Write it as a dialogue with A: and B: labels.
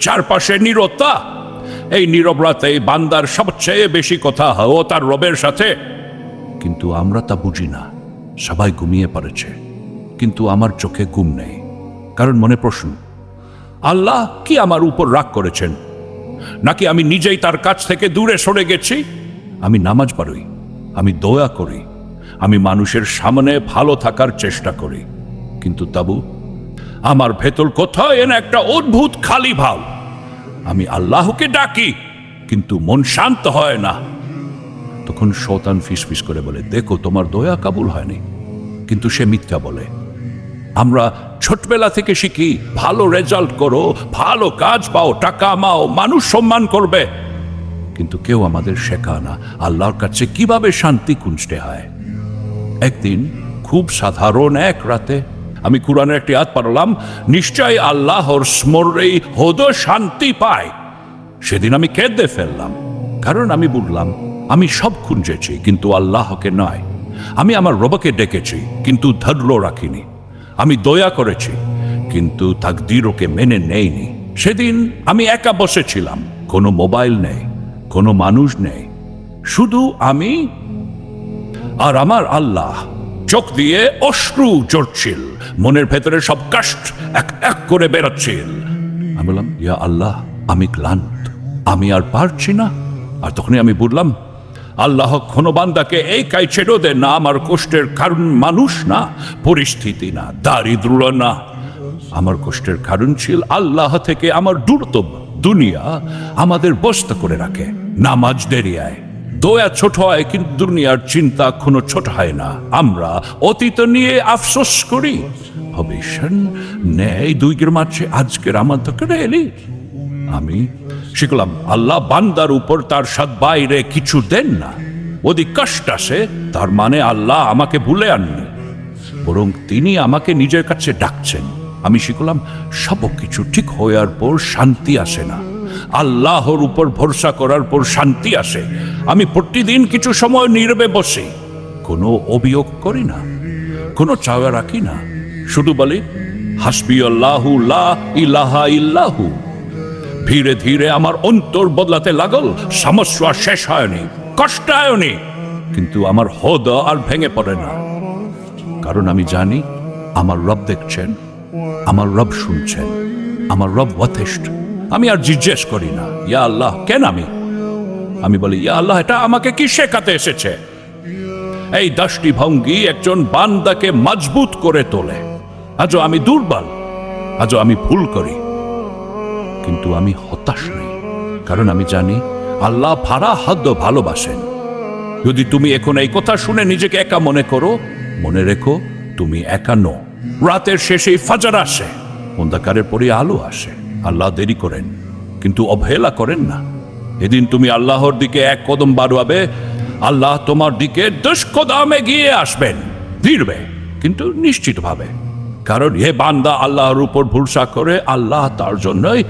A: চারপাশে নীরবতা। এই নীরবরাতে বান্দার সবচেয়ে বেশি কথা ও তার রবের সাথে। কিন্তু আমরা তা বুঝি না, সবাই ঘুমিয়ে পড়েছে। কিন্তু আমার চোখে ঘুম নেই, কারণ মনে প্রশ্ন, আল্লাহ কি আমার উপর রাগ করেছেন? নাকি আমি নিজেই তার কাছ থেকে দূরে সরে গেছি? আমি নামাজ পড়ি, আমি দয়া করি, আমি মানুষের সামনে ভালো থাকার চেষ্টা করি। কিন্তু তাবু আমার ভেতর কোথাও এনে একটা অদ্ভুত খালি ভাব? আমি আল্লাহকে ডাকি, কিন্তু মন শান্ত হয় না। তখন শতান ফিস ফিস করে বলে, দেখো, তোমার দয়া কাবুল হয়নি, কিন্তু সে মিথ্যা বলে। আমরা ছোটবেলা থেকে শিখি, ভালো রেজাল্ট করো, ভালো কাজ পাও, টাকা মাও, মানুষ সম্মান করবে। কিন্তু কেউ আমাদের শেখা না, আল্লাহর কাছে কীভাবে শান্তি খুঁজতে হয়। একদিন খুব সাধারণ এক রাতে আমি কোরআনের একটি হাত পারলাম নিশ্চয় আল্লাহর স্মরেই হদ শান্তি পায়। সেদিন আমি কেঁদে ফেললাম, কারণ আমি বুঝলাম, আমি সব খুঁজেছি, কিন্তু আল্লাহকে নয়। আমি আমার রবকে ডেকেছি, কিন্তু ধৈর্য রাখিনি। আমি দয়া করেছি, কিন্তু তাকদির ওকে মেনে নেইনি। সেদিন আমি একা বসেছিলাম কোনো মোবাইল নেই, কোনো মানুষ নেই। শুধু আমি আর আমার আল্লাহ। চোখ দিয়ে অশ্রু জড়ছিল মনের ভেতরে সব কাষ্ট এক এক করে বেরোচ্ছিল। আমি বললাম, ইয়া আল্লাহ, আমি ক্লান্ত। আমি আর পারছি না। আর তখনই আমি বললাম আল্লাহ কোনো বান্দাকে এই কাই ছেড়ে দে না আমার কষ্টের কারণ মানুষ না, পরিস্থিতি না দারিদ্র না। আমার কষ্টের কারণ ছিল আল্লাহ থেকে আমার দূরতম দুনিয়া আমাদের বস্ত করে রাখে, নামাজ দেরিয়ায়। দয়া ছোট হয়, কিন্তু দুনিয়ার চিন্তা কোনো ছোট হয় না। আমরা অতীত নিয়ে আফসোস করি। ভবিষ্যৎ নেই দুই মাঝে, আজকের আমার তো কেটে এলি। আমি শিখলাম, আল্লাহ বান্দার উপর তার সাত বাইরে কিছু দেন না। ওদিক কষ্ট আসে, তার মানে আল্লাহ আমাকে ভুলে আননি। বরং তিনি আমাকে নিজের কাছে ডাকছেন। আমি শিখলাম সব কিছু ঠিক হওয়ার পর শান্তি আসে না। আল্লাহর উপর ভরসা করার পর শান্তি আসে। আমি প্রতিদিন কিছু সময় নীরবে বসি। কোনো অভিযোগ করি না, কোনো চাওয়া রাখি না। শুধু বলি, হাসবি আল্লাহু লা ইলাহা ইল্লাহু। ধীরে ধীরে আমার অন্তর বদলাতে লাগল, সমস্যা শেষ হয়নি কষ্টায়নি কিন্তু আমার হদ আর ভেঙে পড়ে না। কারণ আমি জানি, আমার রব দেখছেন, আমার রব শুনছেন, আমার রব যথেষ্ট আমি আর জিজ্ঞেস করি না, ইয়া আল্লাহ, কেন আমি? আমি বলি, ইয়া আল্লাহ, এটা আমাকে কি শেখাতে এসেছে? এই দশটি ভঙ্গি একজন বান্দাকে মজবুত করে তোলে। আজও আমি দুর্বল আজও আমি ভুল করি। কিন্তু আমি হতাশ নই, কারণ আমি জানি আল্লাহ ভাড়া হাদ্য ভালোবাসেন। যদি তুমি এখন এই কথা শুনে নিজেকে একা মনে করো, মনে রেখো, তুমি একা নো রাতের শেষেই ফাজার আসে, অন্ধকারের পরে আলো আসে। আল্লাহ দেরি করেন, কিন্তু অবহেলা করেন না এদিন তুমি আল্লাহর দিকে এক কদম বাড়াবে, আল্লাহ তোমার দিকে দশ কদম এগিয়ে আসবেন ফিরবে কিন্তু নিশ্চিতভাবে কারণ এ বান্দা, আল্লাহর উপর ভরসা করে আল্লাহ তার জন্যই.